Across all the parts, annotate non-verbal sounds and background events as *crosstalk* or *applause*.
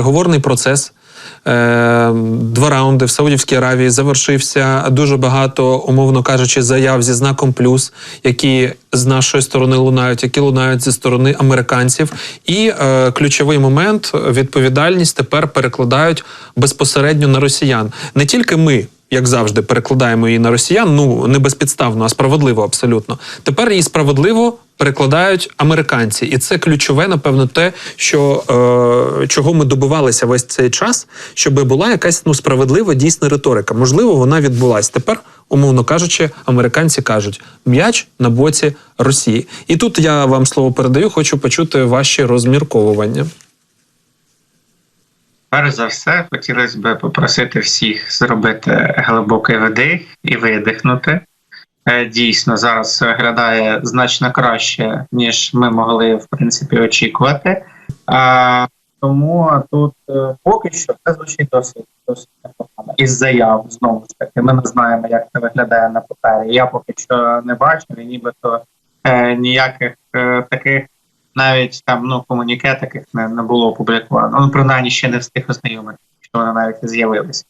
переговорний процес. Е, Два раунди в Саудівській Аравії завершився. Дуже багато, умовно кажучи, заяв зі знаком плюс, які з нашої сторони лунають, які лунають зі сторони американців. І е, ключовий момент відповідальність тепер перекладають безпосередньо на росіян. Не тільки ми. Як завжди, перекладаємо її на росіян, ну не безпідставно, а справедливо абсолютно. Тепер її справедливо перекладають американці, і це ключове, напевно, те, що е, чого ми добивалися весь цей час, щоб була якась ну справедлива дійсна риторика. Можливо, вона відбулась. Тепер, умовно кажучи, американці кажуть м'яч на боці Росії. І тут я вам слово передаю. Хочу почути ваші розмірковування. Перш за все, хотілося б попросити всіх зробити глибокий вдих і видихнути. Е, Дійсно, зараз виглядає значно краще, ніж ми могли в принципі очікувати. Тому тут е, поки що це звучить досить досить непогано. Із заяв знову ж таки. Ми не знаємо, як це виглядає на папері. Я поки що не бачив, і нібито е, ніяких таких навіть там ну комуніке таких не, не було опубліковано. Ну принаймні ще не встиг ознайомити, що вони навіть з'явилися.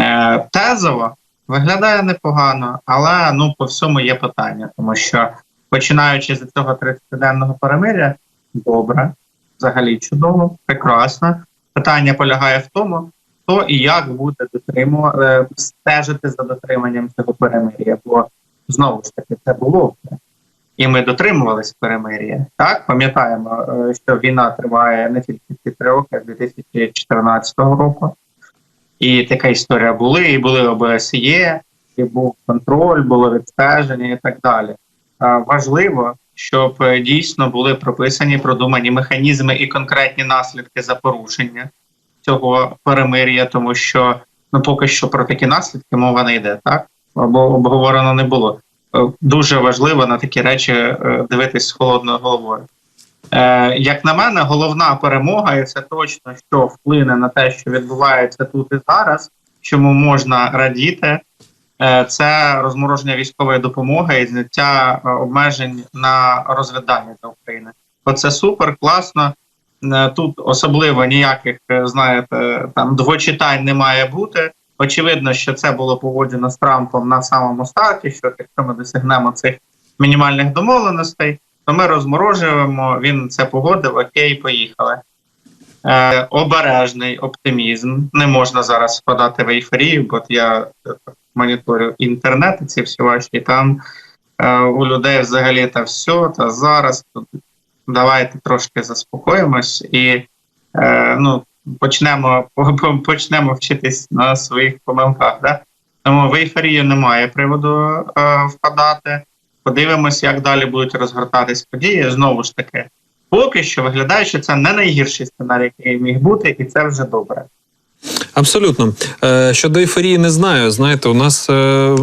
Е, тезово виглядає непогано, але ну по всьому є питання, тому що починаючи з цього 30-денного перемиря, добре, взагалі чудово, прекрасно. Питання полягає в тому, хто і як буде дотримувати е, стежити за дотриманням цього перемир'я. Бо знову ж таки це було. І ми дотримувались перемир'я. Так, пам'ятаємо, е, що війна триває не тільки ці три роки, а 2014 року. І така історія були, і були ОБСЄ, і був контроль, було відстеження і так далі. Важливо, щоб е, дійсно були прописані продумані механізми і конкретні наслідки за порушення цього перемир'я, тому що ну поки що про такі наслідки мова не йде, так або обговорено не було. Е, Дуже важливо на такі речі е, дивитись з холодною головою. Е, як на мене, головна перемога, і це точно що вплине на те, що відбувається тут і зараз, чому можна радіти, е, це розмороження військової допомоги і зняття е, обмежень на розвідання для України. Оце супер класно. Тут особливо ніяких, знаєте, там двочитань не має бути. Очевидно, що це було погоджено з Трампом на самому старті. Що якщо ми досягнемо цих мінімальних домовленостей, то ми розморожуємо. Він це погодив. Окей, поїхали. Е, обережний оптимізм. Не можна зараз впадати в ейфорію, бо я е, моніторю інтернет, і ці всі ваші там е, у людей взагалі та все, та зараз. Тут давайте трошки заспокоїмось і е, ну, почнемо *laughs* почнемо вчитись на своїх помилках. Да? Тому в ейфорію немає приводу е, впадати. Подивимось, як далі будуть розгортатись події. Знову ж таки, поки що виглядає, що це не найгірший сценарій, який міг бути, і це вже добре. Абсолютно. Е, Щодо ейфорії, не знаю. Знаєте, у нас е,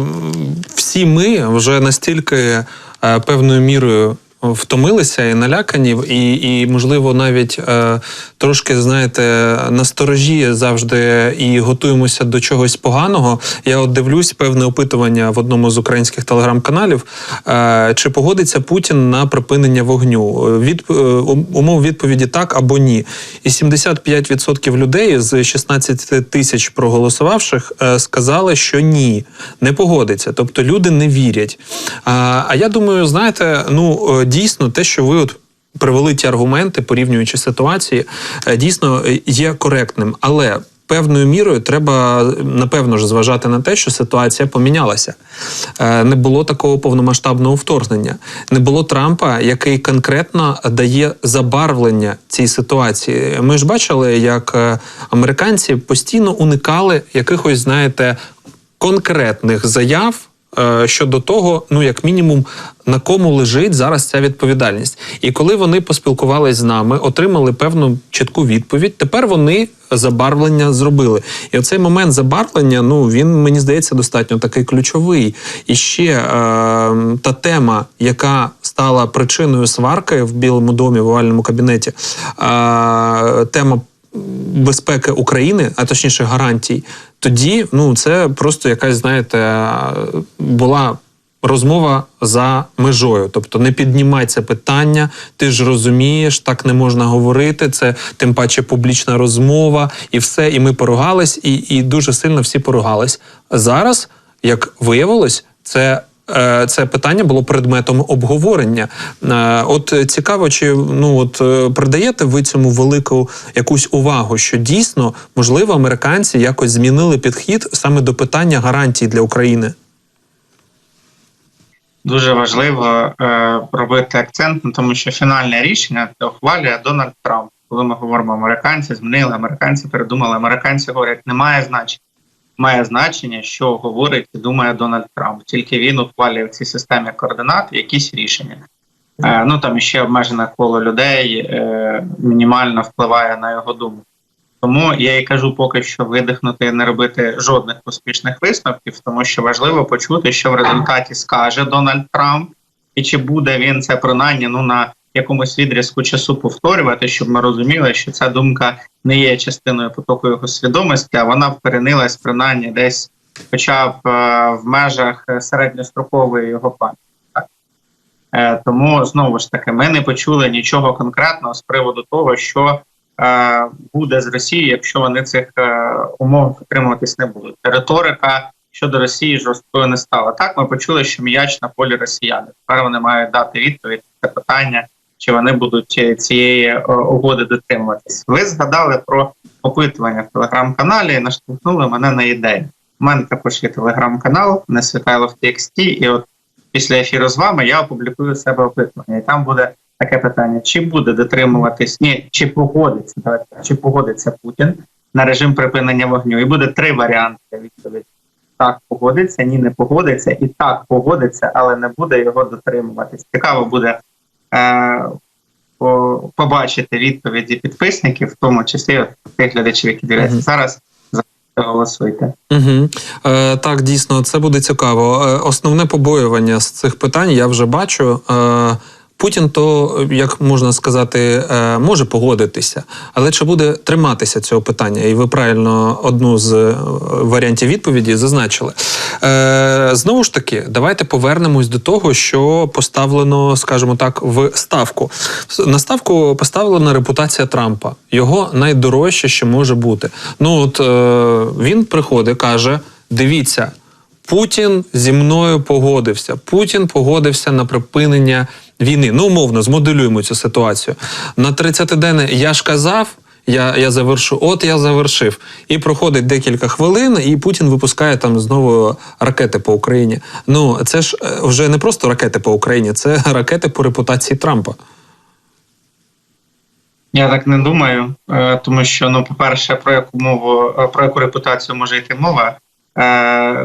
всі ми вже настільки е, певною мірою. Втомилися і налякані, і, і можливо, навіть е, трошки знаєте, насторожі завжди і готуємося до чогось поганого. Я от дивлюсь певне опитування в одному з українських телеграм-каналів. Е, чи погодиться Путін на припинення вогню? Від е, умов відповіді так або ні. І 75% людей з 16 тисяч проголосувавших е, сказали, що ні, не погодиться. Тобто люди не вірять. А, а я думаю, знаєте, ну е, дійсно те, що ви от. Привели ті аргументи, порівнюючи ситуації, е, дійсно е, є коректним, але певною мірою треба напевно ж зважати на те, що ситуація помінялася. Е, Не було такого повномасштабного вторгнення, не було Трампа, який конкретно дає забарвлення цій ситуації. Ми ж бачили, як американці постійно уникали якихось, знаєте, конкретних заяв. Е, Щодо того, ну як мінімум, на кому лежить зараз ця відповідальність, і коли вони поспілкувалися з нами, отримали певну чітку відповідь. Тепер вони забарвлення зробили. І оцей момент забарвлення, ну він мені здається достатньо такий ключовий. І ще е, та тема, яка стала причиною сварки в Білому домі в овальному кабінеті, е, тема безпеки України, а точніше гарантій, тоді ну це просто якась, знаєте, була розмова за межою. Тобто не піднімай це питання, ти ж розумієш, так не можна говорити. Це тим паче публічна розмова, і все. І ми поругались, і, і дуже сильно всі поругались. Зараз, як виявилось, це. Е, Це питання було предметом обговорення. Е, От цікаво, чи ну от е, придаєте ви цьому велику якусь увагу, що дійсно можливо американці якось змінили підхід саме до питання гарантій для України? Дуже важливо е, робити акцент на тому, що фінальне рішення це ухвалює Дональд Трамп. Коли ми говоримо американці, змінили американці, передумали. Американці говорять, немає значення. Має значення, що говорить і думає Дональд Трамп. Тільки він ухвалює в цій системі координат якісь рішення. Е, ну там ще обмежене коло людей е, мінімально впливає на його думку. Тому я і кажу поки що видихнути і не робити жодних успішних висновків, тому що важливо почути, що в результаті скаже Дональд Трамп, і чи буде він це принаймні ну на якомусь відрізку часу повторювати, щоб ми розуміли, що ця думка не є частиною потоку його свідомості, а вона вкоренилась принаймні десь, хоча б е, в межах середньострокової його пам'яті. Е, тому знову ж таки ми не почули нічого конкретного з приводу того, що е, буде з Росією, якщо вони цих е, умов підтримуватись не будуть. Риторика щодо Росії жорсткою не стала. Так, ми почули, що м'яч на полі росіяни. Тепер вони мають дати відповідь на це питання, чи вони будуть цієї е, угоди дотримуватись. Ви згадали про опитування в телеграм-каналі і наштовхнули мене на ідею. У мене також є телеграм-канал не світайло в TXT, і от після ефіру з вами я опублікую себе опитування, і там буде таке питання: чи буде дотримуватись, ні, чи погодиться давайте, чи погодиться Путін на режим припинення вогню? І буде три варіанти відповіді. Так погодиться, ні, не погодиться, і так погодиться, але не буде його дотримуватись. Цікаво буде побачити відповіді підписників, в тому числі от, тих глядачів, які дивляться Мгм. зараз. Голосуйте. Угу. Е, так, дійсно, це буде цікаво. Е, основне побоювання з цих питань я вже бачу. Е, Путін то, як можна сказати, е, може погодитися, але чи буде триматися цього питання? І ви правильно одну з е, варіантів відповіді зазначили. Е, знову ж таки, давайте повернемось до того, що поставлено, скажімо так, в ставку. На ставку поставлена репутація Трампа, його найдорожче, що може бути. Ну от е, він приходить, каже: дивіться. Путін зі мною погодився. Путін погодився на припинення війни. Ну, умовно, змоделюємо цю ситуацію. На 30-денне я ж казав, я, я завершу, от я завершив. І проходить декілька хвилин, і Путін випускає там знову ракети по Україні. Ну, це ж е, вже не просто ракети по Україні, це *laughs* ракети по репутації Трампа. Я так не думаю, е, тому що ну, по-перше, про яку мову е, про яку репутацію може йти мова.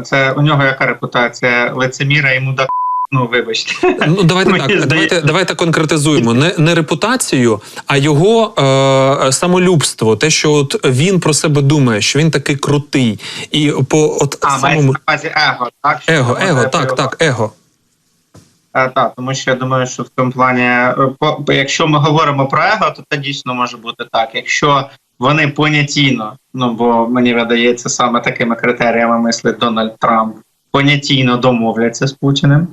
Це у нього яка репутація лицеміра і мудака. Ну, вибачте. Ну, давайте Мені так, давайте, давайте конкретизуємо. Не, не репутацію, а його е, самолюбство. Те, що от він про себе думає, що він такий крутий. І по от А, самому на увазі его, так? Его, его, про так, так, его. Е, Так, тому що я думаю, що в цьому плані, е, по- якщо ми говоримо про его, то це дійсно може бути так. Якщо вони понятійно, ну бо мені видається саме такими критеріями мислить Дональд Трамп, понятійно домовляться з Путіним.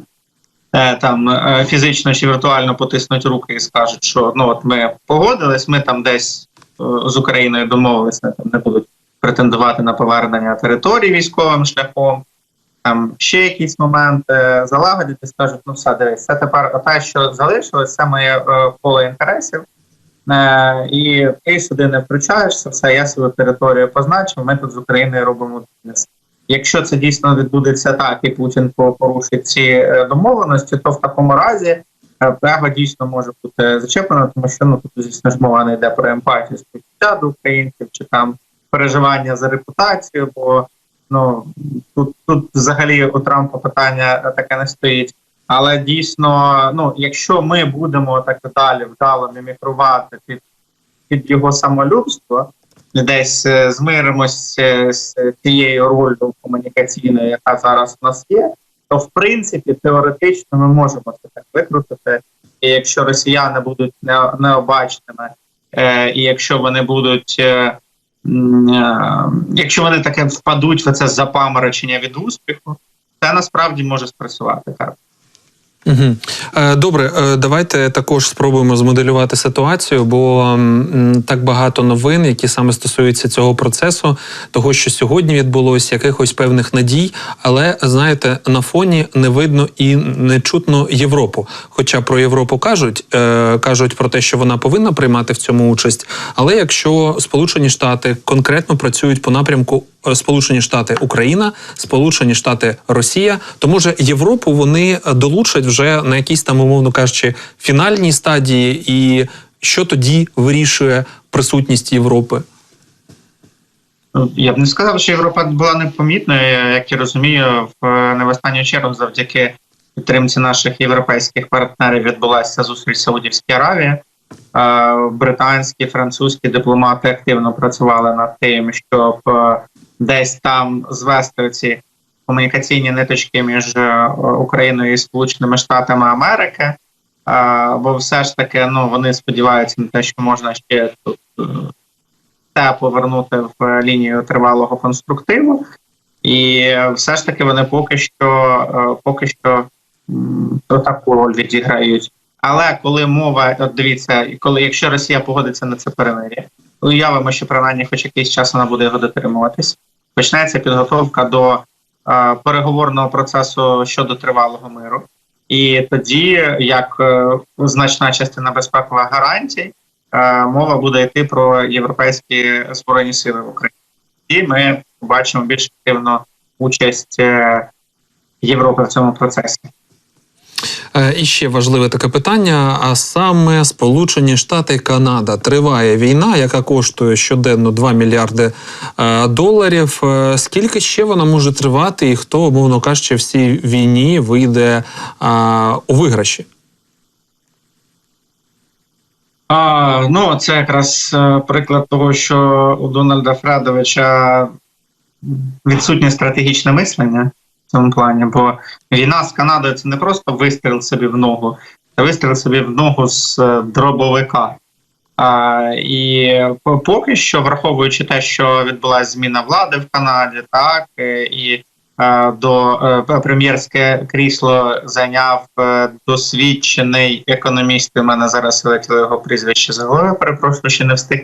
Е, Там е, фізично чи віртуально потиснуть руки і скажуть, що ну от ми погодились, ми там десь е, з Україною домовилися, там не будуть претендувати на повернення території військовим шляхом там ще якісь моменти залагодять і скажуть, ну все, дивись, це тепер те, що залишилось, це моє поле інтересів. Е, і ти сюди не включаєшся, все, я свою територію позначив, ми тут з Україною робимо бізнес. Якщо це дійсно відбудеться так, і Путін порушить ці е, домовленості, то в такому разі е, его дійсно може бути зачеплено, тому що ну тут, звісно ж, мова не йде про емпатію співчуття до українців чи там переживання за репутацію, бо ну тут, тут взагалі у Трампа питання таке не стоїть. Але дійсно, ну якщо ми будемо так далі вдало мімікрувати під, під його самолюбство, десь е, змиримося з тією ролью комунікаційною, яка зараз у нас є, то в принципі теоретично ми можемо це так викрутити. І якщо росіяни будуть не, необачними, е, і якщо вони будуть. Е, е, якщо вони таке впадуть в це запаморочення від успіху, це насправді може спрацювати так. Угу. Добре, е, давайте також спробуємо змоделювати ситуацію, бо так багато новин, які саме стосуються цього процесу, того, що сьогодні відбулося, якихось певних надій, але знаєте, на фоні не видно і не чутно Європу. Хоча про Європу кажуть, е, кажуть про те, що вона повинна приймати в цьому участь. Але якщо Сполучені Штати конкретно працюють по напрямку Сполучені Штати Україна, Сполучені Штати Росія, то може Європу вони долучать вже на якійсь там, умовно кажучи, фінальній стадії, і що тоді вирішує присутність Європи? Ну, Я б не сказав, що Європа була непомітною, як я розумію, в не в останню чергу завдяки підтримці наших європейських партнерів відбулася зустріч в Саудівській Аравії. Британські, французькі дипломати активно працювали над тим, щоб десь там звести ці комунікаційні ниточки між е, Україною і Сполученими Штатами Америки. Е, Бо все ж таки ну, вони сподіваються на те, що можна ще тут е, те повернути в лінію тривалого конструктиву, і все ж таки вони поки що поки що таку роль відіграють. Але коли мова, от дивіться, коли якщо Росія погодиться на це перемир'я, уявимо, що принаймні хоч якийсь час вона буде його дотримуватись, почнеться підготовка до е, переговорного процесу щодо тривалого миру. І тоді, як е, значна частина безпекових гарантій, е, мова буде йти про європейські збройні сили в Україні. І ми побачимо більш активну участь Європи в цьому процесі. Е, І ще важливе таке питання: а саме Сполучені Штати і Канада триває війна, яка коштує щоденно 2 мільярди е, доларів. Е, Скільки ще вона може тривати, і хто, умовно кажучи, в цій війні вийде у виграші? А, ну, це якраз приклад того, що у Дональда Фредовича відсутнє стратегічне мислення цьому плані, бо війна з Канадою це не просто вистріл собі в ногу, це вистріл собі в ногу з е, дробовика. А, і поки що, враховуючи те, що відбулася зміна влади в Канаді, так е, і е, до прем'єрське крісло зайняв досвідчений економіст. У мене зараз вилетіло його прізвище за голови. Перепрошую, ще не встиг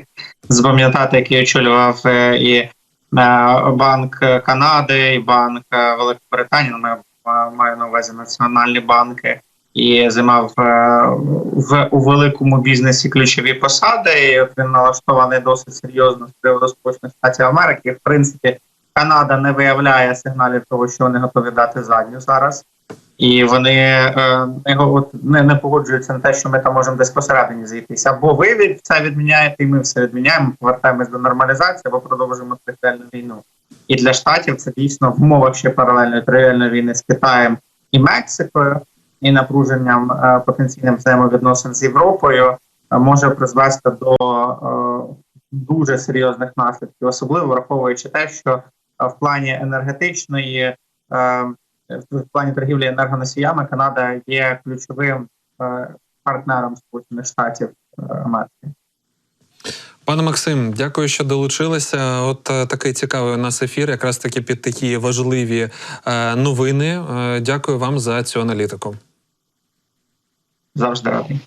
запам'ятати, який очолював і Банк Канади, і Банк е, Великобританії. Ми маю, маю на увазі національні банки. І займав е, в у великому бізнесі ключові посади. І він налаштований досить серйозно з приводу Сполучених Штатів Америки. В принципі, Канада не виявляє сигналів того, що вони готові дати задню зараз. І вони е, не, не, погоджуються на те, що ми там можемо десь посередині зійтися. Або ви це відміняєте, і ми все відміняємо, повертаємось до нормалізації, або продовжуємо територіальну війну. І для штатів це дійсно в умовах ще паралельної територіальної війни з Китаєм і Мексикою, і напруженням е, потенційним взаємовідносин з Європою е, може призвести до е, дуже серйозних наслідків, особливо враховуючи те, що е, в плані енергетичної, е, в плані торгівлі енергоносіями Канада є ключовим е, партнером Сполучених Штатів е, Америки. Пане Максим, дякую, що долучилися. От е, такий цікавий у нас ефір, якраз таки під такі важливі новини. Дякую вам за цю аналітику. Завжди радий.